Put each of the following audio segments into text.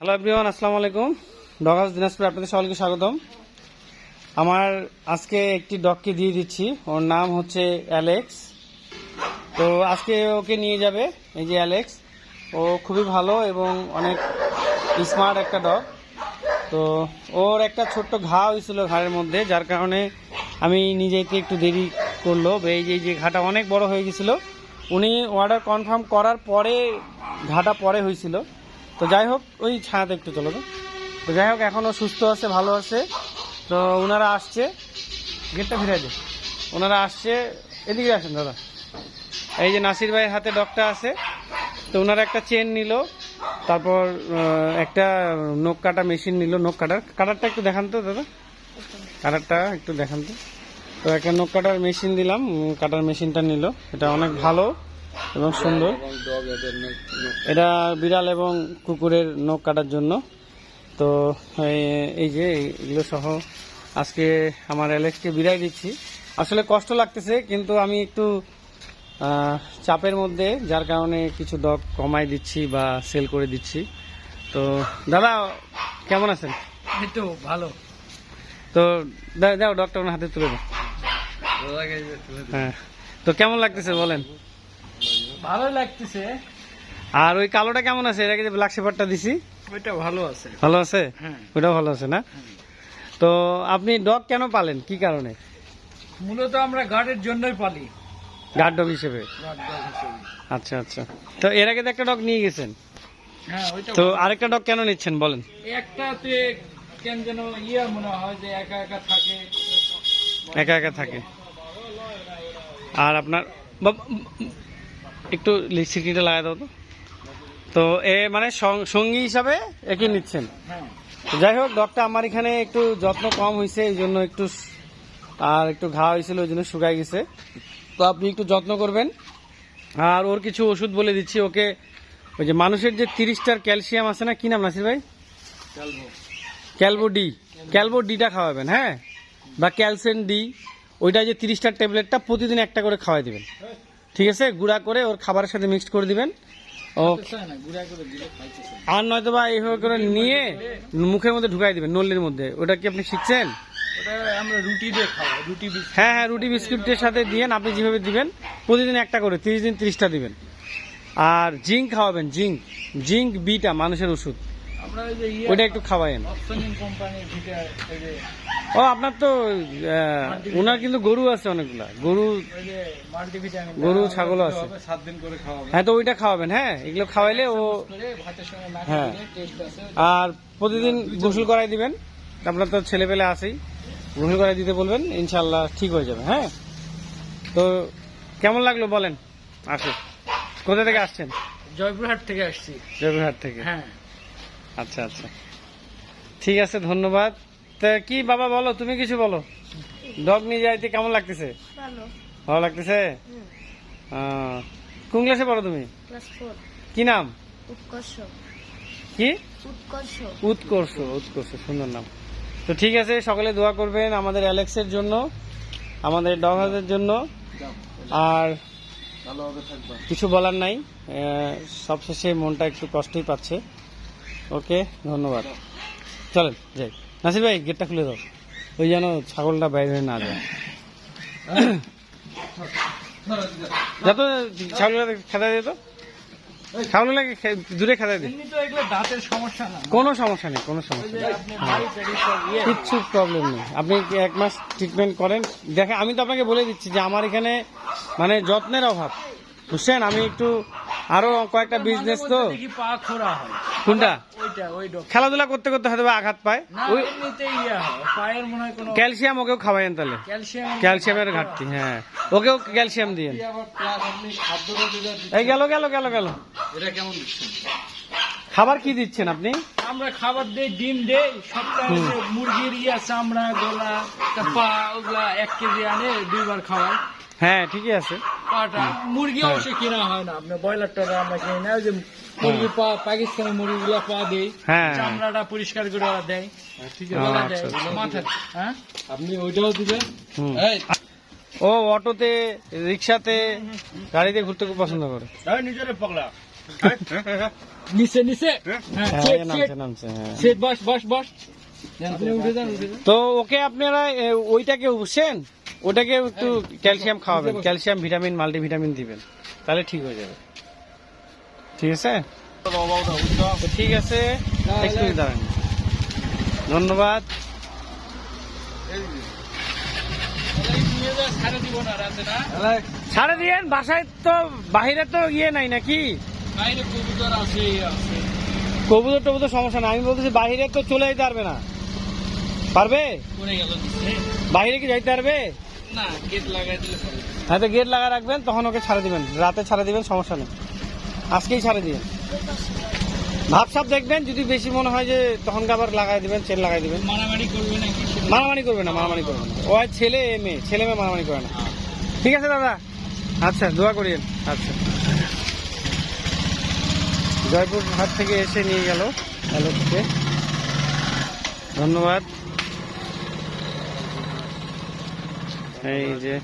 Hello everyone আসসালামু আলাইকুম। ডগাস দিনাজপুর আপনাদের সকলকে স্বাগতম। আমার আজকে একটি ডগকে দিয়ে দিচ্ছি। ওর নাম হচ্ছে অ্যালেক্স। তো আজকে ওকে নিয়ে যাবে, এই যে অ্যালেক্স। ও খুবই ভালো এবং অনেক স্মার্ট একটা ডগ। তো ওর একটা ছোট্ট ঘা হয়েছিল ঘাড়ের মধ্যে, যার কারণে আমি নিজেকে একটু দেরি করল। এই যে যে ঘাটা অনেক বড় হয়ে গেছিল। উনি অর্ডার কনফার্ম করার পরে ঘাটা পরে হয়েছিল। তো যাই হোক, ওই ছায়াতে একটু চলো তো। তো যাই হোক এখনও সুস্থ আছে, ভালো আছে। তো ওনারা আসছে। গেটটা ফিরে দে ওনারা আসছে। এদিকে আসেন, দাদা। এই যে নাসির ভাইয়ের হাতে ডগটা আছে। তো ওনারা একটা চেন নিল। তারপর একটা নখ কাটা মেশিন নিল নখ কাটার কাটারটা একটু দেখান তো, দাদা। কাটারটা একটু দেখান তো। তো একটা নখ কাটার মেশিন দিলাম। কাটার মেশিনটা নিল। এটা অনেক ভালো। এবং সুন্দর। এটা বিড়াল এবং কুকুরের নখ কাটার জন্য। তো এই- যে এগুলো সহ আজকে আমার অ্যালেক্সকে বিদায় দিচ্ছি। আসলে কষ্ট লাগতেছে কিন্তু আমি একটু চাপের মধ্যে যার কারণে কিছু ডগ কমাই দিচ্ছি বা সেল করে দিচ্ছি। তো দাদা কেমন আছেন? এই তো ভালো। তো দাও ডগটা ওনার হাতে তুলে দাও। হ্যাঁ। তো কেমন লাগতেছে বলেন? ভালো লাগতেছে। আর ওই কালোটা কেমন আছে? এটাকে যে ব্ল্যাক শেপারটা দিছি। ওইটা ভালো আছে। ভালো আছে? হ্যাঁ। ওটাও ভালো আছে না? তো আপনি ডগ কেন পালেন? কি কারণে? মূলত আমরা গার্ডের জন্যই পালি। গার্ড ডগ হিসেবে? আচ্ছা আচ্ছা। তো এর আগে তো একটা ডগ নিয়ে গেছেন। হ্যাঁ ওইটা তো আরেকটা ডগ কেন নিচ্ছেন বলেন? একটাতে কেন যেন ইয়ে মনে হয় যে একা একা থাকে। একা একা থাকে। আর আপনার একটু সিটিটা লাগাই দাও তো। তো এ মানে সঙ্গী হিসাবে একে নিচ্ছেন। যাই হোক, ডগটা আমার এখানে একটু যত্ন কম হয়েছে এই জন্য একটু আর একটু ঘা হয়েছিল ওই জন্য শুকাই গেছে। তো আপনি একটু যত্ন করবেন। আর ওর কিছু ওষুধ বলে দিচ্ছি, ওকে ওই যে মানুষের যে তিরিশটার ক্যালসিয়াম আছে না, কি নাম নাসির ভাই? ক্যালবো ডি। ক্যালবো ডিটা খাওয়াবেন হ্যাঁ? বা ক্যালসিয়াম ডি, ওইটা যে তিরিশটার ট্যাবলেটটা প্রতিদিন একটা করে খাওয়াই দিবেন। ঠিক আছে গুঁড়া করে ওর খাবারের সাথে মিক্সড করে দিবেন। আর নয়তো বা এইভাবে করে নিয়ে মুখের মধ্যে ঢুকাই দিবেন নল্লির মধ্যে। ওটা কি আপনি শিখছেন? হ্যাঁ হ্যাঁ রুটি বিস্কুটের সাথে দিয়েন আপনি যেভাবে দিবেন প্রতিদিন একটা করে তিরিশ দিন তিরিশটা দিবেন। আর জিঙ্ক খাওয়াবেন জিঙ্ক। জিঙ্ক বিটা মানুষের ওষুধ। ওটা ইয়ে একটু খাওয়ায়েন। ও আপনার তো ওনার কিন্তু গরু আছে অনেকগুলা। গরু গরু, ছাগলও আছে। সাত দিন করে খাওয়াবে হ্যাঁ তো ওইটা খাওয়াবেন হ্যাঁ? এগুলো খাওয়াইলে ও হ্যাঁ। আর প্রতিদিন গোসল করাই দিবেন। আপনার তো ছেলে পেলে আছেই। গোসল করাই দিতে বলবেন ইনশাল্লাহ ঠিক হয়ে যাবে হ্যাঁ? তো কেমন লাগল বলেন আসে। কোথা থেকে আসছেন? জয়পুরহাট থেকে আসছি। জয়পুরহাট থেকে। হ্যাঁ। আচ্ছা আচ্ছা। ঠিক আছে ধন্যবাদ। তা কি বাবা বলো তুমি কিছু বলো? ডগ নিয়ে যাইতে কেমন লাগতেছে? ভালো। লাগতেছে? কোন ক্লাসে পড়ো তুমি? কি নাম? উৎকর্ষ। কি? উৎকর্ষ। উৎকর্ষ উৎকর্ষ সুন্দর নাম। তো ঠিক আছে সকলে দোয়া করবেন আমাদের অ্যালেক্সের জন্য আমাদের ডগ হাউসের জন্য। আর কিছু বলার নাই সবশেষে মনটা একটু কষ্টই পাচ্ছে। ওকে ধন্যবাদ। চলেন যাই। নাসির ভাই গেটটা খুলে দাও। ওই যেন ছাগলটা বাইরে না যায়। যত ছাগলগুলো খেতে দিত ছাগলগুলোকে খে- দূরে খেতে দিই তো দাঁতের সমস্যা না। কোনো সমস্যা নেই কোনো সমস্যা ইয়ে। কিচ্ছু প্রবলেম নেই। আপনি এক মাস ট্রিটমেন্ট করেন? দেখে আমি তো আপনাকে বলে দিচ্ছি যে আমার এখানে মানে যত্নের অভাব। বুঝছেন? আমি একটু আরও কয়েকটা বিজনেস তো? কোনটা? ওইটা ওই ডক। খেলাধুলা করতে করতে হয়তো আঘাত পায়। না ওই এমনিতে ইয়ে হয়। পায়ের মনে হয় কোনো ক্যালসিয়াম ওকেও খাওয়াইন তাহলে। ক্যালসিয়ামের ঘাটতি হ্যাঁ। ওকেও ক্যালসিয়াম দিয়ে এই গেল গেল গেল গেল। এটা কেমন খাবার কি দিচ্ছেন আপনি? আমরা খাবার দেই ডিম দেই সপ্তাহে মুরগির ইয়া চামড়া গলা পা ওগুলা এক কেজি আনে দুইবার খাওয়াই। হ্যাঁ ঠিকই আছে। পাটা মুরগি হ্যাঁ। অবশ্যই কিনা হয় না। আপনার ব্রয়লারটা আমরা কিনি না যে মুরগি পা পাকিস্তানি মুরগিগুলা পা দেই হ্যাঁ। চামড়াটা পরিষ্কার করে ওরা দেয়। ঠিক আছে। আচ্ছা, আচ্ছা। মাথা হ্যাঁ? আপনি ওইটাও দিবেন? ও অটোতে রিক্সাতে গাড়িতে ঘুরতে খুব পছন্দ করে। নিজের পাগলা নিচে নিচে? হ্যাঁ। হ্যাঁ চেক নামছে নামছে হ্যাঁ। বস বস তো ওকে আপনারা ওইটাকে উঠছেন ওটাকে একটু ক্যালসিয়াম খাওয়াবেন। ক্যালসিয়াম ভিটামিন মাল্টিভিটামিন দিবেন। তাহলে ঠিক হয়ে যাবে। ঠিক আছে? ঠিক আছে একটু দাঁড়ান। ধন্যবাদ। ছাড়ে দিব না রাতে না? ছাড়ে দিয়েন বাসায় তো বাহিরে তো ইয়ে নাই নাকি? বাইরে কবুতর টবুতর সমস্যা না আমি বলতেছি বাহিরে তো চলে যেতে পারবে না। পারবে? পড়ে বাহিরে কি যাইতে পারবে? না হ্যাঁ তো গেট লাগা রাখবেন তখন ওকে ছাড়ে দিবেন। রাতে ছাড়ে দিবেন সমস্যা নেই। আজকেই ছাড়ে দিবেন। ভাবসাব দেখবেন যদি বেশি মনে হয় যে তখন আবার লাগাই দিবেন চেন লাগাই দিবেন। মারামারি করবে সেটা মারামারি করবে না মারামারি করবে না। ও ছেলে মেয়ে। ছেলে মেয়ে মারামারি করে না। ঠিক আছে দাদা? আচ্ছা দোয়া করিয়েন। আচ্ছা। জয়পুর হাট থেকে এসে নিয়ে গেল। আলোককে ধন্যবাদ। এই যে।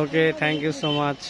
Okay thank you so much